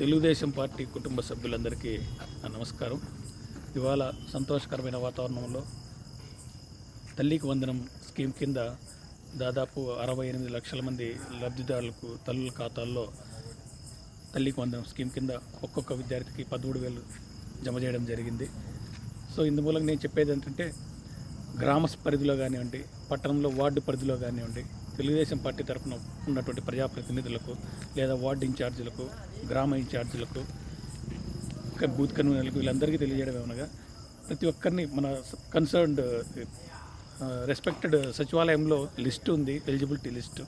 Telugu Desam party కుటుంబ సభ్యులందరికీ నమస్కారం. ఇవాళ సంతోషకరమైన వాతావరణంలో తల్లికి వందనం స్కీమ్ కింద దాదాపు అరవై ఎనిమిది లక్షల మంది లబ్ధిదారులకు తల్లుల ఖాతాల్లో తల్లికి వందనం స్కీమ్ కింద ఒక్కొక్క విద్యార్థికి పదమూడు వేలు జమ చేయడం జరిగింది. సో ఇందుమూలంగా నేను చెప్పేది ఏంటంటే గ్రామ పరిధిలో కానివ్వండి పట్టణంలో వార్డు పరిధిలో కానివ్వండి తెలుగుదేశం పార్టీ తరఫున ఉన్నటువంటి ప్రజాప్రతినిధులకు లేదా వార్డు ఇన్ఛార్జీలకు గ్రామ ఇన్ఛార్జీలకు బూత్ కన్వీనర్లకు వీళ్ళందరికీ తెలియజేయడం ఏమనగా ప్రతి ఒక్కరిని మన కన్సర్న్డ్ రెస్పెక్టెడ్ సచివాలయంలో లిస్ట్ ఉంది ఎలిజిబిలిటీ లిస్టు.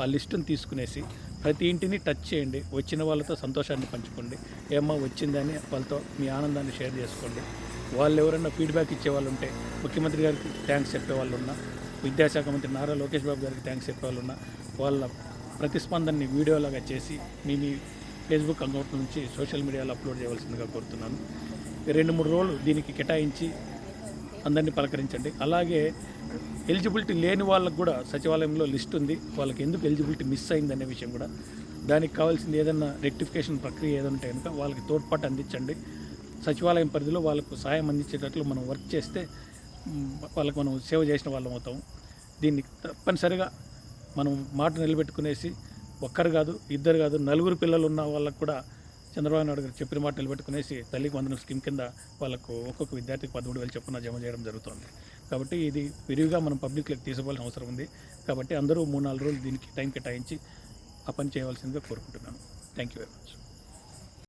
ఆ లిస్టును తీసుకునేసి ప్రతి ఇంటిని టచ్ చేయండి వచ్చిన వాళ్ళతో సంతోషాన్ని పంచుకోండి. ఏమ్మా వచ్చిందని వాళ్ళతో మీ ఆనందాన్ని షేర్ చేసుకోండి. వాళ్ళు ఎవరైనా ఫీడ్బ్యాక్ ఇచ్చే వాళ్ళు ఉంటే ముఖ్యమంత్రి గారికి థ్యాంక్స్ చెప్పే వాళ్ళు ఉన్నా విద్యాశాఖ మంత్రి నారా లోకేష్ బాబు గారికి థ్యాంక్స్ చెప్పాలన్నా వాళ్ళ ప్రతిస్పందనని వీడియోలాగా చేసి మీ మీ ఫేస్బుక్ అకౌంట్ నుంచి సోషల్ మీడియాలో అప్లోడ్ చేయవలసిందిగా కోరుతున్నాను. రెండు మూడు రోజులు దీనికి కేటాయించి అందరినీ పలకరించండి. అలాగే ఎలిజిబిలిటీ లేని వాళ్ళకు కూడా సచివాలయంలో లిస్ట్ ఉంది. వాళ్ళకి ఎందుకు ఎలిజిబిలిటీ మిస్ అయిందనే విషయం కూడా దానికి కావాల్సింది ఏదన్నా రెక్టిఫికేషన్ ప్రక్రియ ఏదైనా ఉంటే కనుక వాళ్ళకి తోడ్పాటు అందించండి. సచివాలయం పరిధిలో వాళ్ళకు సహాయం అందించేటట్లు మనం వర్క్ చేస్తే వాళ్ళకి మనం సేవ చేసిన వాళ్ళం అవుతాం. దీన్ని తప్పనిసరిగా మనం మాట నిలబెట్టుకునేసి ఒక్కరు కాదు ఇద్దరు కాదు నలుగురు పిల్లలు ఉన్న వాళ్ళకు కూడా చంద్రబాబు నాయుడు గారు చెప్పిన మాట నిలబెట్టుకునేసి తల్లికి వందనం స్కీమ్ కింద వాళ్ళకు ఒక్కొక్క విద్యార్థికి పదమూడు వేలు చొప్పున జమ చేయడం జరుగుతుంది. కాబట్టి ఇది విరివిగా మనం పబ్లిక్లోకి తీసుకోవాల్సిన అవసరం ఉంది. కాబట్టి అందరూ మూడు నాలుగు రోజులు దీనికి టైం కేటాయించి ఆ పని చేయవలసిందిగా కోరుకుంటున్నాను. Thank you very much.